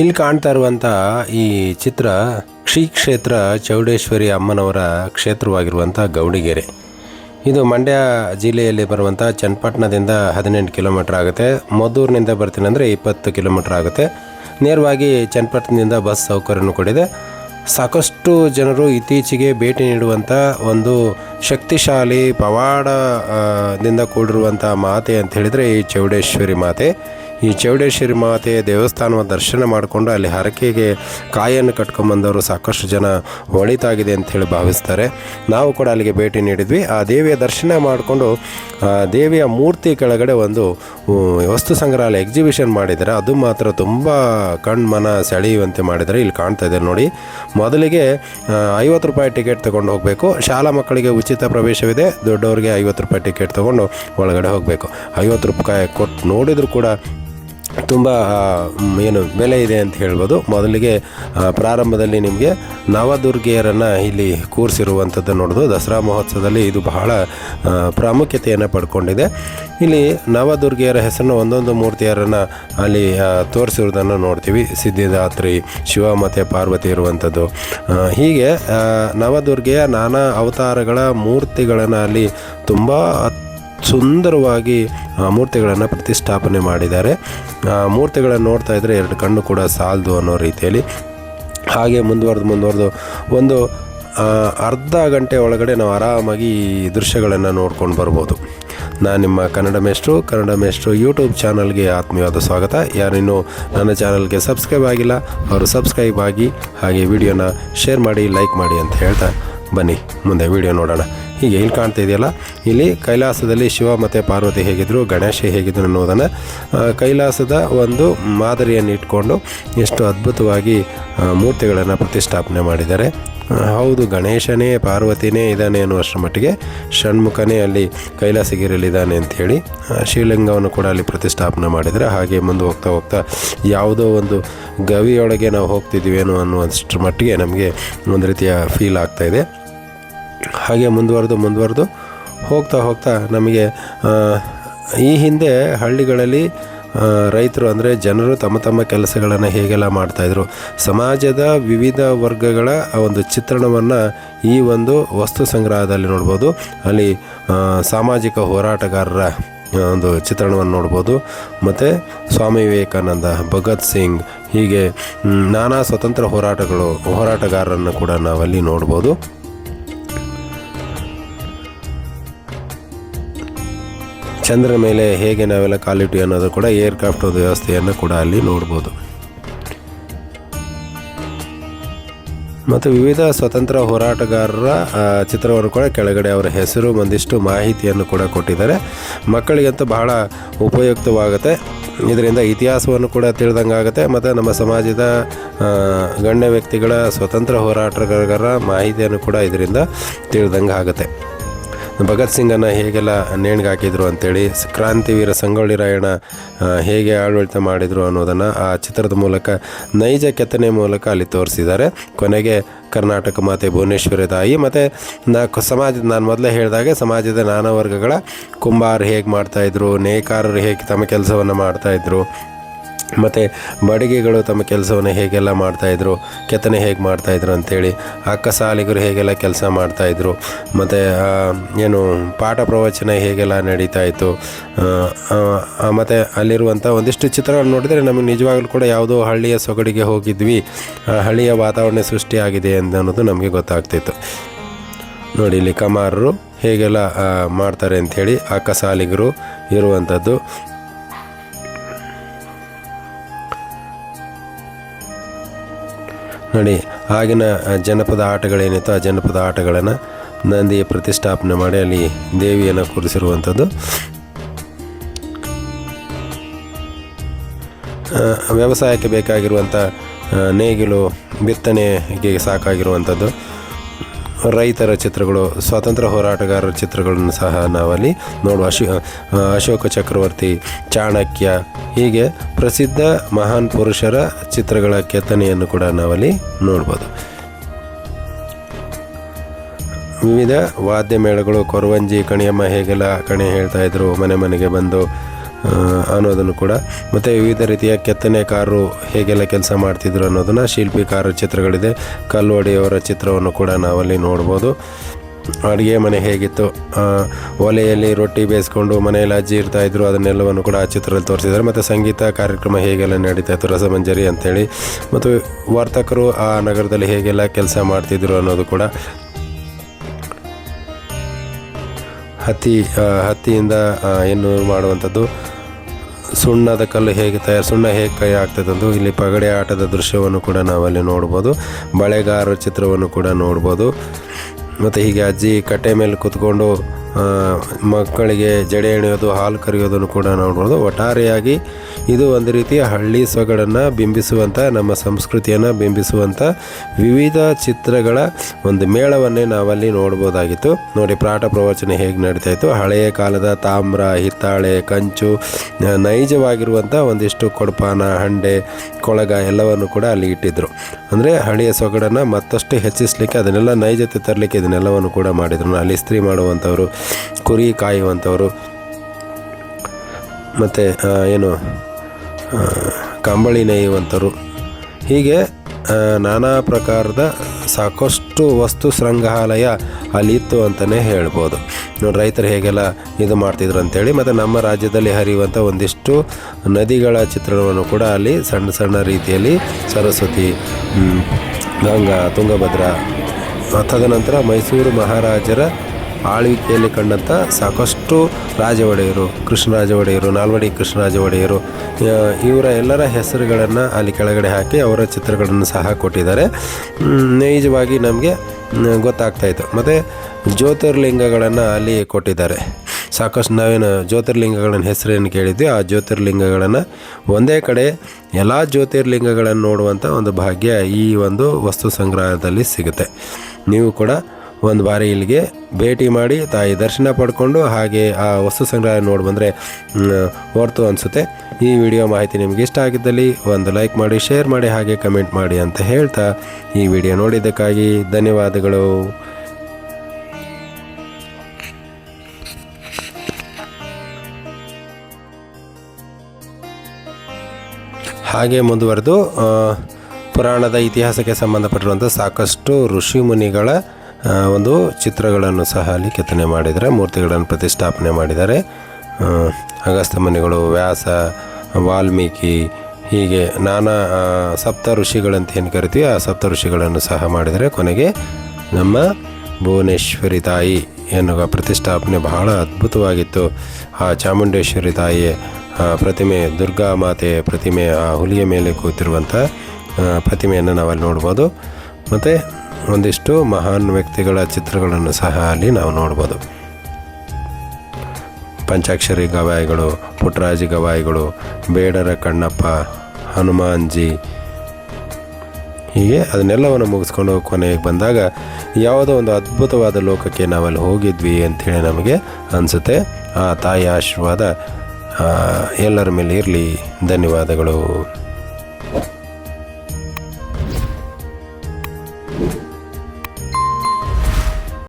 ಇಲ್ಲಿ ಕಾಣ್ತಾ ಇರುವಂಥ ಈ ಚಿತ್ರ ಶ್ರೀ ಕ್ಷೇತ್ರ ಚೌಡೇಶ್ವರಿ ಅಮ್ಮನವರ ಕ್ಷೇತ್ರವಾಗಿರುವಂಥ ಗೌಡಿಗೆರೆ. ಇದು ಮಂಡ್ಯ ಜಿಲ್ಲೆಯಲ್ಲಿ ಬರುವಂಥ ಚನ್ನಪಟ್ಟಣದಿಂದ ಹದಿನೆಂಟು ಕಿಲೋಮೀಟ್ರ್ ಆಗುತ್ತೆ. ಮದ್ದೂರಿನಿಂದ ಬರ್ತೀನಿ ಅಂದರೆ ಇಪ್ಪತ್ತು ಕಿಲೋಮೀಟ್ರ್ ಆಗುತ್ತೆ. ನೇರವಾಗಿ ಚನ್ನಪಟ್ಟಣದಿಂದ ಬಸ್ ಸೌಕರ್ಯನೂ ಕೂಡಿದೆ ಸಾಕಷ್ಟು ಜನರು ಇತ್ತೀಚೆಗೆ ಭೇಟಿ ನೀಡುವಂಥ ಒಂದು ಶಕ್ತಿಶಾಲಿ ಪವಾಡದಿಂದ ಕೂಡಿರುವಂಥ ಮಾತೆ ಅಂತ ಹೇಳಿದರೆ ಈ ಚೌಡೇಶ್ವರಿ ಮಾತೆ. ಈ ಚೌಡೇಶ್ವರಿ ಮಾತೆಯ ದೇವಸ್ಥಾನವ ದರ್ಶನ ಮಾಡಿಕೊಂಡು ಅಲ್ಲಿ ಹರಕೆಗೆ ಕಾಯನ್ನು ಕಟ್ಕೊಂಬಂದವರು ಸಾಕಷ್ಟು ಜನ ಒಳಿತಾಗಿದೆ ಅಂತ ಹೇಳಿ ಭಾವಿಸ್ತಾರೆ. ನಾವು ಕೂಡ ಅಲ್ಲಿಗೆ ಭೇಟಿ ನೀಡಿದ್ವಿ. ಆ ದೇವಿಯ ದರ್ಶನ ಮಾಡಿಕೊಂಡು ದೇವಿಯ ಮೂರ್ತಿ ಕೆಳಗಡೆ ಒಂದು ವಸ್ತು ಸಂಗ್ರಹಾಲಯ ಎಕ್ಸಿಬಿಷನ್ ಮಾಡಿದರೆ ಅದು ಮಾತ್ರ ತುಂಬ ಕಣ್ಮನ ಸೆಳೆಯುವಂತೆ ಮಾಡಿದರೆ ಇಲ್ಲಿ ಕಾಣ್ತಾ ಇದೆ ನೋಡಿ. ಮೊದಲಿಗೆ ಐವತ್ತು ರೂಪಾಯಿ ಟಿಕೆಟ್ ತೊಗೊಂಡು ಹೋಗಬೇಕು. ಶಾಲಾ ಮಕ್ಕಳಿಗೆ ಉಚಿತ ಪ್ರವೇಶವಿದೆ. ದೊಡ್ಡವರಿಗೆ ಐವತ್ತು ರೂಪಾಯಿ ಟಿಕೆಟ್ ತೊಗೊಂಡು ಒಳಗಡೆ ಹೋಗಬೇಕು. ಐವತ್ತು ರೂಪಾಯಿ ಕೊಟ್ಟು ನೋಡಿದರೂ ಕೂಡ ತುಂಬ ಏನು ಬೆಲೆ ಇದೆ ಅಂತ ಹೇಳ್ಬೋದು. ಮೊದಲಿಗೆ ಪ್ರಾರಂಭದಲ್ಲಿ ನಿಮಗೆ ನವದುರ್ಗೆಯರನ್ನು ಇಲ್ಲಿ ಕೂರಿಸಿರುವಂಥದ್ದು ನೋಡೋದು ದಸರಾ ಮಹೋತ್ಸವದಲ್ಲಿ ಇದು ಬಹಳ ಪ್ರಾಮುಖ್ಯತೆಯನ್ನು ಪಡ್ಕೊಂಡಿದೆ. ಇಲ್ಲಿ ನವದುರ್ಗೆಯರ ಹೆಸರನ್ನು ಒಂದೊಂದು ಮೂರ್ತಿಯರನ್ನು ಅಲ್ಲಿ ತೋರಿಸಿರೋದನ್ನು ನೋಡ್ತೀವಿ. ಸಿದ್ಧಿದಾತ್ರಿ ಶಿವ ಮತ್ತು ಪಾರ್ವತಿ ಇರುವಂಥದ್ದು. ಹೀಗೆ ನವದುರ್ಗೆಯ ನಾನಾ ಅವತಾರಗಳ ಮೂರ್ತಿಗಳನ್ನು ಅಲ್ಲಿ ತುಂಬ ಸುಂದರವಾಗಿ ಮೂರ್ತಿಗಳನ್ನು ಪ್ರತಿಷ್ಠಾಪನೆ ಮಾಡಿದ್ದಾರೆ. ಮೂರ್ತಿಗಳನ್ನು ನೋಡ್ತಾ ಇದ್ದರೆ ಎರಡು ಕಣ್ಣು ಕೂಡ ಸಾಲದು ಅನ್ನೋ ರೀತಿಯಲ್ಲಿ. ಹಾಗೆ ಮುಂದುವರೆದು ಮುಂದುವರೆದು ಒಂದು ಅರ್ಧ ಗಂಟೆ ಒಳಗಡೆ ನಾವು ಆರಾಮಾಗಿ ಈ ದೃಶ್ಯಗಳನ್ನು ನೋಡ್ಕೊಂಡು ಬರ್ಬೋದು. ನಾನು ನಿಮ್ಮ ಕನ್ನಡ ಮೇಷ್ಟ್ರು ಕನ್ನಡ ಮೇಷ್ಟ್ರು ಯೂಟ್ಯೂಬ್ ಚಾನಲ್ಗೆ ಆತ್ಮೀಯವಾದ ಸ್ವಾಗತ. ಯಾರಿನ್ನೂ ನನ್ನ ಚಾನಲ್ಗೆ ಸಬ್ಸ್ಕ್ರೈಬ್ ಆಗಿಲ್ಲ, ಅವರು ಸಬ್ಸ್ಕ್ರೈಬ್ ಆಗಿ ಹಾಗೆ ವಿಡಿಯೋನ ಶೇರ್ ಮಾಡಿ, ಲೈಕ್ ಮಾಡಿ ಅಂತ ಹೇಳ್ತಾ ಬನ್ನಿ. ಮುಂದೆ ವಿಡಿಯೋ ನೋಡೋಣ. ಹೀಗೆ ಏನು ಕಾಣ್ತಾ ಇದೆಯಲ್ಲ? ಇಲ್ಲಿ ಕೈಲಾಸದಲ್ಲಿ ಶಿವ ಮತ್ತು ಪಾರ್ವತಿ ಹೇಗಿದ್ರು, ಗಣೇಶ ಹೇಗಿದ್ರು ಅನ್ನೋದನ್ನು ಕೈಲಾಸದ ಒಂದು ಮಾದರಿಯನ್ನು ಇಟ್ಕೊಂಡು ಎಷ್ಟು ಅದ್ಭುತವಾಗಿ ಮೂರ್ತಿಗಳನ್ನು ಪ್ರತಿಷ್ಠಾಪನೆ ಮಾಡಿದ್ದಾರೆ. ಹೌದು, ಗಣೇಶನೇ, ಪಾರ್ವತಿನೇ ಇದ್ದಾನೆ ಅನ್ನುವಷ್ಟರ ಮಟ್ಟಿಗೆ ಷಣ್ಮುಖನೇ ಅಲ್ಲಿ ಕೈಲಾಸಗಿರಲಿದ್ದಾನೆ ಅಂಥೇಳಿ ಶ್ರೀಲಿಂಗವನ್ನು ಕೂಡ ಅಲ್ಲಿ ಪ್ರತಿಷ್ಠಾಪನೆ ಮಾಡಿದರೆ ಹಾಗೆ ಮುಂದೆ ಹೋಗ್ತಾ ಹೋಗ್ತಾ ಯಾವುದೋ ಒಂದು ಗವಿಯೊಳಗೆ ನಾವು ಹೋಗ್ತಿದ್ದೀವೇನೋ ಅನ್ನುವಷ್ಟರ ಮಟ್ಟಿಗೆ ನಮಗೆ ಒಂದು ರೀತಿಯ ಫೀಲ್ ಆಗ್ತಾಯಿದೆ ಹಾಗೆ ಮುಂದುವರೆದು ಮುಂದುವರೆದು ಹೋಗ್ತಾ ಹೋಗ್ತಾ ನಮಗೆ ಈ ಹಿಂದೆ ಹಳ್ಳಿಗಳಲ್ಲಿ ರೈತರು ಅಂದರೆ ಜನರು ತಮ್ಮ ತಮ್ಮ ಕೆಲಸಗಳನ್ನು ಹೇಗೆಲ್ಲ ಮಾಡ್ತಾಯಿದ್ರು ಸಮಾಜದ ವಿವಿಧ ವರ್ಗಗಳ ಒಂದು ಚಿತ್ರಣವನ್ನು ಈ ಒಂದು ವಸ್ತು ಸಂಗ್ರಹದಲ್ಲಿ ನೋಡ್ಬೋದು. ಅಲ್ಲಿ ಸಾಮಾಜಿಕ ಹೋರಾಟಗಾರರ ಒಂದು ಚಿತ್ರಣವನ್ನು ನೋಡ್ಬೋದು. ಮತ್ತು ಸ್ವಾಮಿ ವಿವೇಕಾನಂದ, ಭಗತ್ ಸಿಂಗ್ ಹೀಗೆ ನಾನಾ ಸ್ವತಂತ್ರ ಹೋರಾಟಗಳು, ಹೋರಾಟಗಾರರನ್ನು ಕೂಡ ನಾವಲ್ಲಿ ನೋಡ್ಬೋದು. ಚಂದ್ರನ ಮೇಲೆ ಹೇಗೆ ನಾವೆಲ್ಲ ಕಾಲಿಟ್ಟು ಅನ್ನೋದು ಕೂಡ ಏರ್ಕ್ರಾಫ್ಟ್ ಕ್ರಾಫ್ಟ್ ವ್ಯವಸ್ಥೆಯನ್ನು ಕೂಡ ಅಲ್ಲಿ ನೋಡ್ಬೋದು. ಮತ್ತು ವಿವಿಧ ಸ್ವತಂತ್ರ ಹೋರಾಟಗಾರರ ಚಿತ್ರವನ್ನು ಕೂಡ ಕೆಳಗಡೆ ಅವರ ಹೆಸರು, ಒಂದಿಷ್ಟು ಮಾಹಿತಿಯನ್ನು ಕೂಡ ಕೊಟ್ಟಿದ್ದಾರೆ. ಮಕ್ಕಳಿಗಂತೂ ಬಹಳ ಉಪಯುಕ್ತವಾಗುತ್ತೆ. ಇದರಿಂದ ಇತಿಹಾಸವನ್ನು ಕೂಡ ತಿಳಿದಂಗೆ ಆಗುತ್ತೆ. ಮತ್ತು ನಮ್ಮ ಸಮಾಜದ ಗಣ್ಯ ವ್ಯಕ್ತಿಗಳ, ಸ್ವತಂತ್ರ ಹೋರಾಟಗಾರರ ಮಾಹಿತಿಯನ್ನು ಕೂಡ ಇದರಿಂದ ತಿಳಿದಂಗೆ ಆಗುತ್ತೆ. ಭಗತ್ ಸಿಂಗನ್ನು ಹೇಗೆಲ್ಲ ನೇಣಿಗೆ ಹಾಕಿದ್ರು ಅಂತೇಳಿ ಕ್ರಾಂತಿವೀರ ಸಂಗೊಳ್ಳಿ ರಾಯಣ್ಣ ಹೇಗೆ ಆಡಳಿತ ಮಾಡಿದರು ಅನ್ನೋದನ್ನು ಆ ಚಿತ್ರದ ಮೂಲಕ, ನೈಜ ಕೆತ್ತನೆ ಮೂಲಕ ಅಲ್ಲಿ ತೋರಿಸಿದ್ದಾರೆ. ಕೊನೆಗೆ ಕರ್ನಾಟಕ ಮಾತೆ ಭುವನೇಶ್ವರಿ ತಾಯಿ ಮತ್ತು ನಾ ಸಮಾಜ ನಾನು ಮೊದಲೇ ಹೇಳಿದಾಗೆ ಸಮಾಜದ ನಾನಾ ವರ್ಗಗಳ ಕುಂಬಾರ್ ಹೇಗೆ ಮಾಡ್ತಾಯಿದ್ರು ನೇಕಾರರು ಹೇಗೆ ತಮ್ಮ ಕೆಲಸವನ್ನು ಮಾಡ್ತಾಯಿದ್ರು ಮತ್ತು ಬಡಗಿಗಳು ತಮ್ಮ ಕೆಲಸವನ್ನು ಹೇಗೆಲ್ಲ ಮಾಡ್ತಾಯಿದ್ರು ಕೆತ್ತನೆ ಹೇಗೆ ಮಾಡ್ತಾಯಿದ್ರು ಅಂಥೇಳಿ ಅಕ್ಕಸಾಲಿಗರು ಹೇಗೆಲ್ಲ ಕೆಲಸ ಮಾಡ್ತಾಯಿದ್ರು ಮತ್ತು ಏನು ಪಾಠ ಪ್ರವಚನ ಹೇಗೆಲ್ಲ ನಡೀತಾ ಇತ್ತು ಮತ್ತು ಅಲ್ಲಿರುವಂಥ ಒಂದಿಷ್ಟು ಚಿತ್ರಗಳನ್ನು ನೋಡಿದರೆ ನಮಗೆ ನಿಜವಾಗ್ಲೂ ಕೂಡ ಯಾವುದೋ ಹಳ್ಳಿಯ ಸೊಗಡಿಗೆ ಹೋಗಿದ್ವಿ ಹಳ್ಳಿಯ ವಾತಾವರಣ ಸೃಷ್ಟಿಯಾಗಿದೆ ಅಂತ ಅನ್ನೋದು ನಮಗೆ ಗೊತ್ತಾಗ್ತಿತ್ತು. ನೋಡಿ, ಇಲ್ಲಿ ಕಮಾರರು ಹೇಗೆಲ್ಲ ಮಾಡ್ತಾರೆ ಅಂಥೇಳಿ ಅಕ್ಕಸಾಲಿಗರು ಇರುವಂಥದ್ದು. ನೋಡಿ, ಆಗಿನ ಜನಪದ ಆಟಗಳೇನಿತ್ತು ಆ ಜನಪದ ಆಟಗಳನ್ನು ನಂದಿ ಪ್ರತಿಷ್ಠಾಪನೆ ಮಾಡಿ ಅಲ್ಲಿ ದೇವಿಯನ್ನು ಕೂರಿಸಿರುವಂಥದ್ದು. ವ್ಯವಸಾಯಕ್ಕೆ ಬೇಕಾಗಿರುವಂಥ ನೇಗಿಲು ಬಿತ್ತನೆಗೆ ಸಾಕಾಗಿರುವಂಥದ್ದು. ರೈತರ ಚಿತ್ರಗಳು, ಸ್ವಾತಂತ್ರ್ಯ ಹೋರಾಟಗಾರರ ಚಿತ್ರಗಳನ್ನು ಸಹ ನಾವಲ್ಲಿ ನೋಡುವ ಅಶೋ ಅಶೋಕ ಚಕ್ರವರ್ತಿ, ಚಾಣಕ್ಯ, ಹೀಗೆ ಪ್ರಸಿದ್ಧ ಮಹಾನ್ ಪುರುಷರ ಚಿತ್ರಗಳ ಕೆತ್ತನೆಯನ್ನು ಕೂಡ ನಾವಲ್ಲಿ ನೋಡ್ಬೋದು. ವಿವಿಧ ವಾದ್ಯ ಮೇಳಗಳು, ಕೊರವಂಜಿ, ಕಣಿಯಮ್ಮ ಹೇಗೆಲ್ಲ ಕಣೆ ಹೇಳ್ತಾ ಇದ್ರು, ಮನೆ ಮನೆಗೆ ಬಂದು ಅನ್ನೋದನ್ನು ಕೂಡ. ಮತ್ತು ವಿವಿಧ ರೀತಿಯ ಕೆತ್ತನೆ ಕಾರು ಹೇಗೆಲ್ಲ ಕೆಲಸ ಮಾಡ್ತಿದ್ರು ಅನ್ನೋದನ್ನು ಶಿಲ್ಪಿ ಕಾರು ಚಿತ್ರಗಳಿದೆ. ಕಲ್ವಡಿಯವರ ಚಿತ್ರವನ್ನು ಕೂಡ ನಾವಲ್ಲಿ ನೋಡ್ಬೋದು. ಅಡುಗೆ ಮನೆ ಹೇಗಿತ್ತು? ಒಲೆಯಲ್ಲಿ ರೊಟ್ಟಿ ಬೇಯಿಸ್ಕೊಂಡು ಮನೆಯಲ್ಲಿ ಅಜ್ಜಿ ಇರ್ತಾ ಇದ್ರು, ಅದನ್ನೆಲ್ಲವನ್ನು ಕೂಡ ಆ ಚಿತ್ರದಲ್ಲಿ ತೋರಿಸಿದ್ದಾರೆ. ಮತ್ತು ಸಂಗೀತ ಕಾರ್ಯಕ್ರಮ ಹೇಗೆಲ್ಲ ನಡೀತಾ ಇತ್ತು, ರಸಮಂಜರಿ ಅಂತೇಳಿ. ಮತ್ತು ವರ್ತಕರು ಆ ನಗರದಲ್ಲಿ ಹೇಗೆಲ್ಲ ಕೆಲಸ ಮಾಡ್ತಿದ್ರು ಅನ್ನೋದು ಕೂಡ ಹತ್ತಿ ಹತ್ತಿಯಿಂದ ಏನು ಮಾಡುವಂಥದ್ದು? ಸುಣ್ಣದ ಕಲ್ಲು ಹೇಗೆ ತಯಾರು, ಸುಣ್ಣ ಹೇಗೆ ಕೈ ಆಗ್ತದಂದು ಇಲ್ಲಿ ಪಗಡೆ ಆಟದ ದೃಶ್ಯವನ್ನು ಕೂಡ ನಾವಲ್ಲಿ ನೋಡ್ಬೋದು. ಬಳೆಗಾರರ ಚಿತ್ರವನ್ನು ಕೂಡ ನೋಡ್ಬೋದು. ಮತ್ತು ಹೀಗೆ ಅಜ್ಜಿ ಕಟ್ಟೆ ಮೇಲೆ ಕೂತ್ಕೊಂಡು ಮಕ್ಕಳಿಗೆ ಜಡೆ ಎಣೆಯೋದು ಹಾಲು ಕರೆಯೋದನ್ನು ಕೂಡ ನೋಡ್ಬೋದು. ಒಟ್ಟಾರೆಯಾಗಿ ಇದು ಒಂದು ರೀತಿಯ ಹಳ್ಳಿ ಸೊಗಡನ್ನು ಬಿಂಬಿಸುವಂಥ ನಮ್ಮ ಸಂಸ್ಕೃತಿಯನ್ನು ಬಿಂಬಿಸುವಂಥ ವಿವಿಧ ಚಿತ್ರಗಳ ಒಂದು ಮೇಳವನ್ನೇ ನಾವಲ್ಲಿ ನೋಡ್ಬೋದಾಗಿತ್ತು. ನೋಡಿ, ಪ್ರಾಟ ಪ್ರವಚನ ಹೇಗೆ ನಡೀತಾ ಇತ್ತು. ಹಳೆಯ ಕಾಲದ ತಾಮ್ರ, ಹಿತ್ತಾಳೆ, ಕಂಚು ನೈಜವಾಗಿರುವಂಥ ಒಂದಿಷ್ಟು ಕೊಡಪಾನ, ಹಂಡೆ, ಕೊಳಗ ಎಲ್ಲವನ್ನು ಕೂಡ ಅಲ್ಲಿ ಇಟ್ಟಿದ್ದರು ಅಂದರೆ ಹಳೆಯ ಸೊಗಡನ್ನು ಮತ್ತಷ್ಟು ಹೆಚ್ಚಿಸಲಿಕ್ಕೆ, ಅದನ್ನೆಲ್ಲ ನೈಜತೆ ತರಲಿಕ್ಕೆ ಇದನ್ನೆಲ್ಲವನ್ನು ಕೂಡ ಮಾಡಿದ್ರು. ಅಲ್ಲಿ ಇಸ್ತ್ರಿ ಮಾಡುವಂಥವ್ರು ಕುರಿ ಕಾಯುವಂಥವರು. ಮತ್ತು ಏನು ಕಂಬಳಿ ನೇಯುವಂಥವ್ರು. ಹೀಗೆ ನಾನಾ ಪ್ರಕಾರದ ಸಾಕಷ್ಟು ವಸ್ತು ಸಂಗ್ರಹಾಲಯ ಅಲ್ಲಿ ಇತ್ತು ಅಂತಲೇ ಹೇಳ್ಬೋದು. ನೋಡಿ, ರೈತರು ಹೇಗೆಲ್ಲ ಇದು ಮಾಡ್ತಿದ್ರು ಅಂತೇಳಿ ಮತ್ತು ನಮ್ಮ ರಾಜ್ಯದಲ್ಲಿ ಹರಿಯುವಂಥ ಒಂದಿಷ್ಟು ನದಿಗಳ ಚಿತ್ರಣವನ್ನು ಕೂಡ ಅಲ್ಲಿ ಸಣ್ಣ ಸಣ್ಣ ರೀತಿಯಲ್ಲಿ ಸರಸ್ವತಿ ಗಂಗಾ, ತುಂಗಭದ್ರಾ ತದನಂತರ ಮೈಸೂರು ಮಹಾರಾಜರ ಆಳ್ವಿಕೆಯಲ್ಲಿ ಕಂಡಂಥ ಸಾಕಷ್ಟು ರಾಜ ಒಡೆಯರು ಕೃಷ್ಣರಾಜ ಒಡೆಯರು ನಾಲ್ವಡಿ ಕೃಷ್ಣರಾಜ ಒಡೆಯರು ಇವರ ಎಲ್ಲರ ಹೆಸರುಗಳನ್ನು ಅಲ್ಲಿ ಕೆಳಗಡೆ ಹಾಕಿ ಅವರ ಚಿತ್ರಗಳನ್ನು ಸಹ ಕೊಟ್ಟಿದ್ದಾರೆ. ನೈಜವಾಗಿ ನಮಗೆ ಗೊತ್ತಾಗ್ತಾ ಇತ್ತು. ಮತ್ತು ಜ್ಯೋತಿರ್ಲಿಂಗಗಳನ್ನು ಅಲ್ಲಿ ಕೊಟ್ಟಿದ್ದಾರೆ. ಸಾಕಷ್ಟು ನಾವೇನು ಜ್ಯೋತಿರ್ಲಿಂಗಗಳ ಹೆಸರೇನು ಕೇಳಿದ್ವಿ, ಆ ಜ್ಯೋತಿರ್ಲಿಂಗಗಳನ್ನು ಒಂದೇ ಕಡೆ ಎಲ್ಲ ಜ್ಯೋತಿರ್ಲಿಂಗಗಳನ್ನು ನೋಡುವಂಥ ಒಂದು ಭಾಗ್ಯ ಈ ಒಂದು ವಸ್ತು ಸಂಗ್ರಹದಲ್ಲಿ ಸಿಗುತ್ತೆ. ನೀವು ಕೂಡ ಒಂದು ಬಾರಿ ಇಲ್ಲಿಗೆ ಭೇಟಿ ಮಾಡಿ ತಾಯಿ ದರ್ಶನ ಪಡ್ಕೊಂಡು ಹಾಗೆ ಆ ವಸ್ತು ಸಂಗ್ರಹ ನೋಡಿ ಬಂದರೆ ಹೊರ್ತು ಅನಿಸುತ್ತೆ. ಈ ವಿಡಿಯೋ ಮಾಹಿತಿ ನಿಮ್ಗೆ ಇಷ್ಟ ಆಗಿದ್ದಲ್ಲಿ ಒಂದು ಲೈಕ್ ಮಾಡಿ, ಶೇರ್ ಮಾಡಿ, ಹಾಗೆ ಕಮೆಂಟ್ ಮಾಡಿ ಅಂತ ಹೇಳ್ತಾ ಈ ವಿಡಿಯೋ ನೋಡಿದ್ದಕ್ಕಾಗಿ ಧನ್ಯವಾದಗಳು. ಹಾಗೆ ಮುಂದುವರೆದು ಪುರಾಣದ ಇತಿಹಾಸಕ್ಕೆ ಸಂಬಂಧಪಟ್ಟಿರುವಂಥ ಸಾಕಷ್ಟು ಋಷಿ ಮುನಿಗಳ ಒಂದು ಚಿತ್ರಗಳನ್ನು ಸಹ ಅಲ್ಲಿ ಕೆತ್ತನೆ ಮಾಡಿದ್ದಾರೆ, ಮೂರ್ತಿಗಳನ್ನು ಪ್ರತಿಷ್ಠಾಪನೆ ಮಾಡಿದ್ದಾರೆ. ಅಗಸ್ತಮನಿಗಳು ವ್ಯಾಸ, ವಾಲ್ಮೀಕಿ, ಹೀಗೆ ನಾನಾ ಸಪ್ತ ಋಷಿಗಳಂತ ಏನು ಕರಿತೀವಿ, ಆ ಸಪ್ತ ಋಷಿಗಳನ್ನು ಸಹ ಮಾಡಿದರೆ ಕೊನೆಗೆ ನಮ್ಮ ಭುವನೇಶ್ವರಿ ತಾಯಿ ಎನ್ನುವ ಪ್ರತಿಷ್ಠಾಪನೆ ಬಹಳ ಅದ್ಭುತವಾಗಿತ್ತು. ಆ ಚಾಮುಂಡೇಶ್ವರಿ ತಾಯಿಯ ಪ್ರತಿಮೆ, ದುರ್ಗಾ ಮಾತೆಯ ಪ್ರತಿಮೆ, ಆ ಹುಲಿಯ ಮೇಲೆ ಕೂತಿರುವಂಥ ಪ್ರತಿಮೆಯನ್ನು ನಾವಲ್ಲಿ ನೋಡ್ಬೋದು. ಮತ್ತು ಒಂದಿಷ್ಟು ಮಹಾನ್ ವ್ಯಕ್ತಿಗಳ ಚಿತ್ರಗಳನ್ನು ಸಹ ಅಲ್ಲಿ ನಾವು ನೋಡ್ಬೋದು. ಪಂಚಾಕ್ಷರಿ ಗವಾಯಿಗಳು ಪುಟ್ಟರಾಜಿ ಗವಾಯಿಗಳು, ಬೇಡರ ಕಣ್ಣಪ್ಪ, ಹನುಮಾನ್ಜಿ, ಹೀಗೆ ಅದನ್ನೆಲ್ಲವನ್ನು ಮುಗಿಸ್ಕೊಂಡು ಕೊನೆಗೆ ಬಂದಾಗ ಯಾವುದೋ ಒಂದು ಅದ್ಭುತವಾದ ಲೋಕಕ್ಕೆ ನಾವಲ್ಲಿ ಹೋಗಿದ್ವಿ ಅಂಥೇಳಿ ನಮಗೆ ಅನಿಸುತ್ತೆ. ಆ ತಾಯಿ ಆಶೀರ್ವಾದ ಎಲ್ಲರ ಮೇಲೆ ಇರಲಿ. ಧನ್ಯವಾದಗಳು.